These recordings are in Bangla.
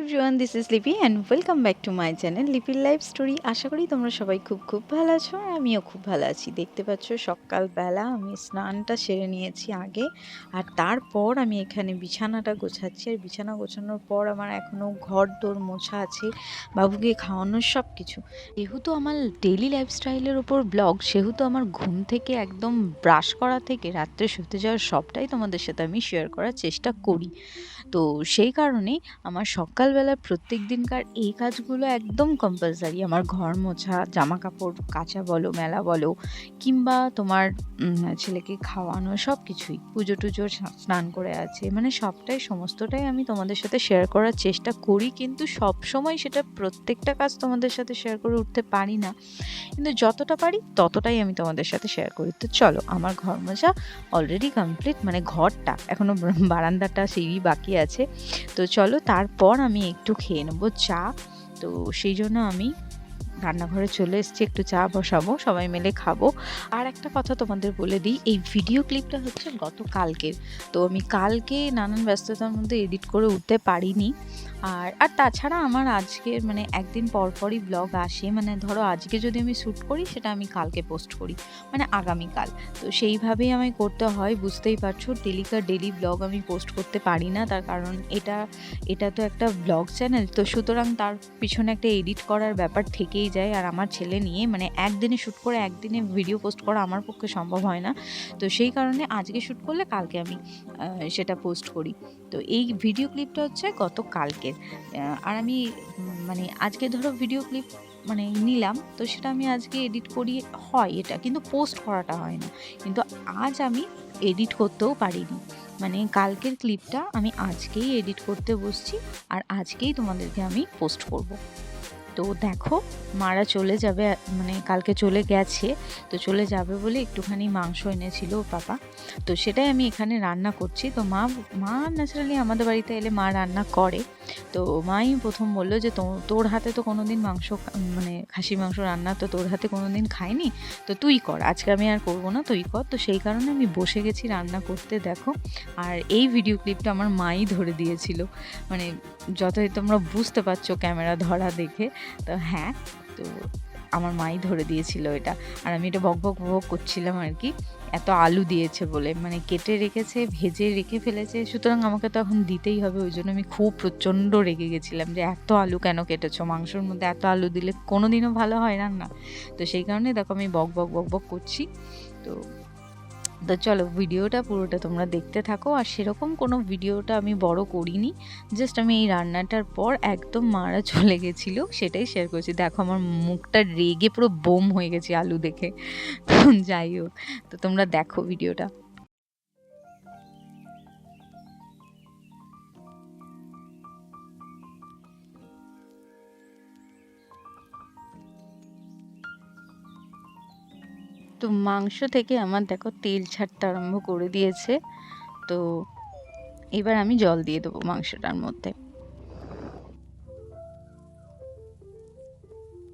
Everyone this is Lipi and welcome back to my channel লিপির লাইফ স্টোরি আশা করি তোমরা সবাই খুব খুব ভালো আছো আর আমিও খুব ভালো আছি। দেখতে পাচ্ছ, সকালবেলা আমি স্নানটা সেরে নিয়েছি আগে আর তারপর আমি এখানে বিছানাটা গোছাচ্ছি আর বিছানা গোছানোর পর আমার এখনও ঘর দোর মোছা আছে, বাবুকে খাওয়ানোর সব কিছু। যেহেতু আমার ডেলি লাইফস্টাইলের ওপর ব্লগ সেহেতু আমার ঘুম থেকে একদম ব্রাশ করা থেকে রাত্রে শুতে যাওয়ার সবটাই তোমাদের সাথে আমি শেয়ার করার চেষ্টা করি। তো সেই কারণে আমার সকালবেলা প্রত্যেক দিনকার এই কাজগুলো একদম কম্পালসারি আমার ঘর মোছা জামা কাপড় কাচা বলো, মেলা বলো, কিংবা তোমার ছেলেকে খাওয়ানো সব কিছুই পুজো টুজো স্নান করে আছে। মানে সবটাই, সমস্তটাই আমি তোমাদের সাথে শেয়ার করার চেষ্টা করি, কিন্তু সব সময় সেটা প্রত্যেকটা কাজ তোমাদের সাথে শেয়ার করে উঠতে পারি না। কিন্তু যতটা পারি, ততটাই আমি তোমাদের সাথে শেয়ার করি। তো চলো, আমার ঘর মোছা অলরেডি কমপ্লিট মানে ঘরটা, এখনও বারান্দাটা, সিঁড়ি বাকি আছে। তো চলো, তারপর আমি একটু খেয়ে নেব চা। তো সেই জন্য আমি রান্নাঘরে চলে এসেছি, একটু চা বসাবো, সবাই মিলে খাব। আর একটা কথা তোমাদের বলে দিই, এই ভিডিও ক্লিপটা হচ্ছে গত কালকের তো আমি কালকে নানান ব্যস্ততার মধ্যে এডিট করে উঠতে পারিনি। আর আর তাছাড়া আমার আজকের মানে একদিন পর পরই ব্লগ আসে মানে ধরো আজকে যদি আমি শ্যুট করি, সেটা আমি কালকে পোস্ট করি মানে আগামীকাল। তো সেইভাবেই আমি করতে হয়, বুঝতেই পারছ ডেলিকার ডেলি ব্লগ আমি পোস্ট করতে পারি না, তার কারণ এটা এটা তো একটা ব্লগ চ্যানেল তো সুতরাং তার পিছনে একটা এডিট করার ব্যাপার থেকেই যায়, আর আমার ছেলে নিয়ে মানে একদিনে শ্যুট করে একদিনে ভিডিও পোস্ট করা আমার পক্ষে সম্ভব হয় না। তো সেই কারণে আজকে শ্যুট করলে কালকে আমি সেটা পোস্ট করি। তো এই ভিডিও ক্লিপটা হচ্ছে গত আহ, আর আমি মানে আজকে ধরো ভিডিও ক্লিপ মানে নিলাম তো সেটা আমি আজকে এডিট করি হয় এটা কিন্তু পোস্ট করাটা হয় না। কিন্তু আজ আমি এডিট করতেও পারিনি। মানে কালকের ক্লিপটা আমি আজকেই এডিট করতে বসছি আর আজকেই তোমাদেরকে আমি পোস্ট করব। তো দেখো, মারা চলে যাবে মানে কালকে চলে গেছে, তো চলে যাবে বলে একটুখানি মাংস এনেছিল পাপা। তো সেটাই আমি এখানে রান্না করছি। তো মা মা ন্যাচারালি আমাদের বাড়িতে এলে মা রান্না করে। তো মাই প্রথম বলল যে তোর হাতে তো কোনো দিন মাংস মানে খাসি মাংস রান্না তো তোর হাতে কোনো দিন খাইনি? তো তুই কর, আজকে আমি আর করব না, তুই কর। তো সেই কারণে আমি বসে গেছি রান্না করতে, দেখো। আর এই ভিডিও ক্লিপটা আমার মাই ধরে দিয়েছিল। মানে যতই তোমরা বুঝতে পারছ ক্যামেরা ধরা দেখে। তো হ্যাঁ তো আমার মাই ধরে দিয়েছিল এটা। আর আমি এটা বক বক করছিলাম আর কি। এত আলু দিয়েছে বলে মানে কেটে রেখেছে, ভেজে রেখে ফেলেছে। সুতরাং আমাকে তো এখন দিতেই হবে, ওই জন্য আমি খুব প্রচণ্ড রেগে গেছিলাম যে এত আলু কেন কেটেছো? মাংসর মধ্যে এত আলু দিলে কোনো দিনও ভালো হয় রান্না তো সেই কারণে দেখো আমি বক বক বক বক করছি। তো তো চলো ভিডিওটা পুরোটা তোমরা দেখতে থাকো। আর সেরকম কোনো ভিডিওটা আমি বড় করিনি জাস্ট আমি এই রান্নাটার পর একদম মারা চলে গেছিল, সেটাই শেয়ার করছি। দেখো আমার মুখটা রেগে পুরো বোম হয়ে গেছে আলু দেখে। যাই হোক, তো তোমরা দেখো ভিডিওটা। তো মাংস থেকে আমার দেখো তেল ছাড়তে আরম্ভ করে দিয়েছে। তো এবার আমি জল দিয়ে দেবো মাংসটার মধ্যে।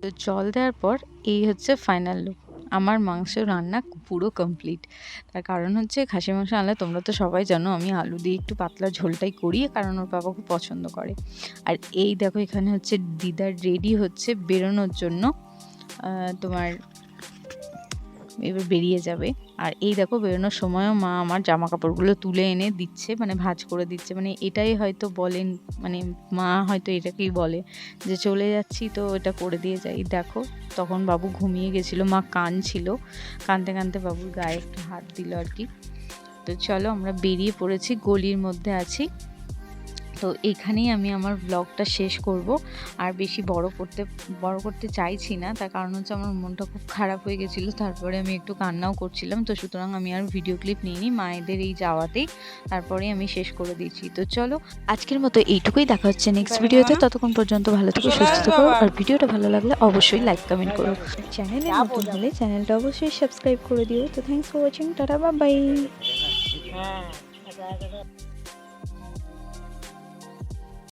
তো জল দেওয়ার পর এই হচ্ছে ফাইনাল লুক আমার মাংস রান্না পুরো কমপ্লিট তার কারণ হচ্ছে খাসি মাংস আনলে তোমরা তো সবাই জানো, আমি আলু দিয়ে একটু পাতলা ঝোলটাই করি, কারণ ওর বাবা খুব পছন্দ করে। আর এই দেখো এখানে হচ্ছে দিদার রেডি হচ্ছে বেরোনোর জন্য। তোমার এবার বেরিয়ে যাবে। আর এই দেখো বেরোনোর সময়ও মা আমার জামা কাপড়গুলো তুলে এনে দিচ্ছে মানে ভাঁজ করে দিচ্ছে। মানে এটাই হয়তো বলেন মানে মা হয়তো এটাকেই বলে যে, চলে যাচ্ছি তো এটা করে দিয়ে যাই। দেখো তখন বাবু ঘুমিয়ে গেছিল, মা কাঁদছিল। কাঁদতে কাঁদতে বাবুর গায়ে একটু হাত দিল আর কি। তো চলো আমরা বেরিয়ে পড়েছি, গলির মধ্যে আছি। তো এখানেই আমি আমার ব্লগটা শেষ করব। আর বেশি বড় করতে বড় করতে চাইছি না। তার কারণ হচ্ছে আমার মনটা খুব খারাপ হয়ে গেছিল। তারপরে আমি একটু কান্নাও করছিলাম। তো সুতরাং আমি আর ভিডিও ক্লিপ নিইনি মায়েদের এই যাওয়াতেই। তারপরে আমি শেষ করে দিয়েছি। তো চলো আজকের মতো এইটুকুই। দেখা হচ্ছে নেক্সট ভিডিওতে ততক্ষণ পর্যন্ত ভালো থেকো সুস্থ থেকো। আর ভিডিওটা ভালো লাগলে অবশ্যই লাইক কমেন্ট করো। চ্যানেলে নতুন হলে চ্যানেলটা অবশ্যই সাবস্ক্রাইব করে দিও। তো thanks for watching tata bye হ্যাঁ